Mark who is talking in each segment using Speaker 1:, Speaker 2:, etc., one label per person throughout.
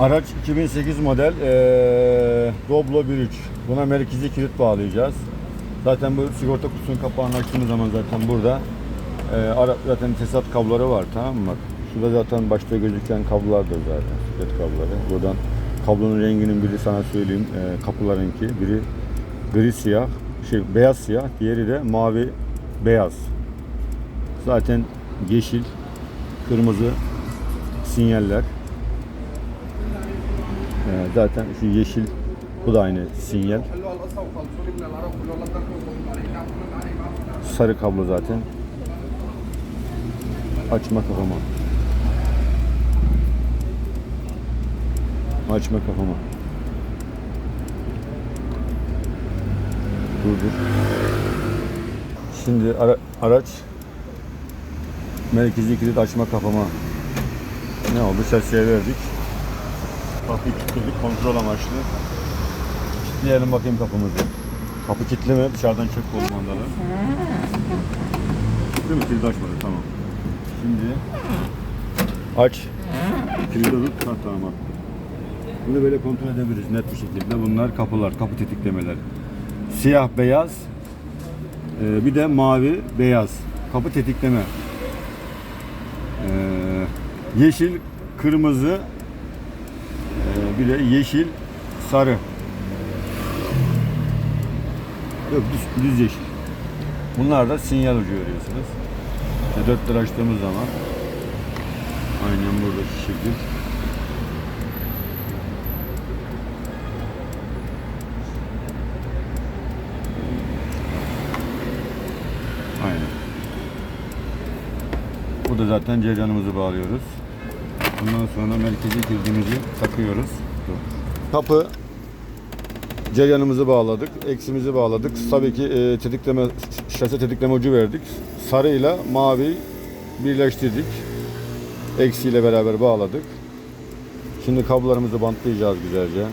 Speaker 1: Araç 2008 model eee Doblo 1.3. Buna merkezi kilit bağlayacağız. Zaten bu sigorta kutusunun kapağını açtığımız zaman zaten burada eee ara, zaten tesisat kabloları var tamam mı? Şurada zaten başta gözüken kablolardır zaten. Bisiklet kabloları. Buradan kablonun renginin biri sana söyleyeyim. eee kapılarınki. Biri gri siyah, şey beyaz siyah, diğeri de mavi beyaz. Zaten yeşil, kırmızı sinyaller. Ee, zaten şu yeşil bu da aynı sinyal. Sarı kablo zaten. Açma kapama. Açma kapama. Durdur. Şimdi ara- araç merkezi kilit açma kapama. Ne oldu? Şasiye verdik. Kapıyı kilitledik kontrol amaçlı. Kilitleyelim bakayım kapımızı. Kapı kilitli mi? Dışarıdan çek kol mandalı. Kilitli mi? Kilidi açmadı. Tamam. Şimdi aç. Kilidi tut. Ha, tamam. attı. Bunu böyle kontrol edebiliriz net bir şekilde. Bunlar kapılar, kapı tetiklemeleri. Siyah beyaz, ee, bir de mavi beyaz. Kapı tetikleme. Ee, yeşil, kırmızı, bir de yeşil, sarı. Yok düz, düz yeşil. Bunlar da sinyal ucu görüyorsunuz. İşte dört lira açtığımız zaman aynen buradaki şekil. Aynen. Bu da zaten ceryanımızı bağlıyoruz. Ondan sonra merkezi kilidimizi takıyoruz. Kapı ceryanımızı bağladık, eksimizi bağladık. Tabii ki e, tetikleme, şase tetikleme ucu verdik. Sarıyla mavi birleştirdik. Eksiyle beraber bağladık. Şimdi kablolarımızı bantlayacağız güzelce.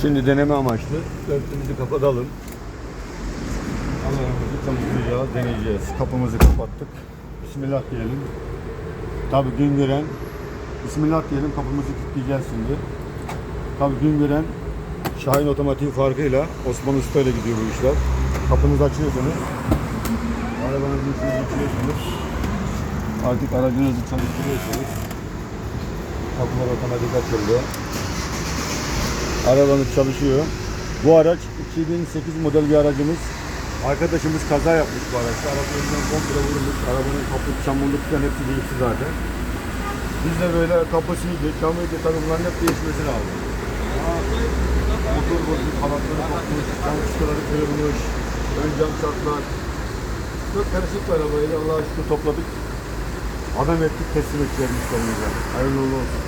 Speaker 1: Şimdi deneme amaçlı örtümüzü kapatalım. Alarmımızı çalıştıracağız, deneyeceğiz. Kapımızı kapattık. Bismillah diyelim. Tabi gün gören Bismillah diyelim kapımızı kilitleyeceğiz şimdi. Tabi gün gören Şahin otomatik farkıyla Osman Usta ile gidiyor bu işler. Kapınızı açıyorsunuz. Arabanızın içine geçiriyorsunuz. Artık aracınızı çalıştırıyorsunuz. Kapılar otomatik açıldı. Arabamız çalışıyor. Bu araç 2008 model bir aracımız. Arkadaşımız kaza yapmış bu araçta. Arabanın komple vurulmuş. Arabanın kapı çamurluk falan hepsi değişti zaten. Biz de böyle kapısıydı, camıydı tabii bunların hep değişmesi lazım. Motor bozuk, kanatları kopmuş, cam çıkaları kırılmış, ön cam çatlar. Çok karışık bir arabayı Allah'a şükür topladık. Adam ettik teslim ettiler müşterimize. Hayırlı olsun.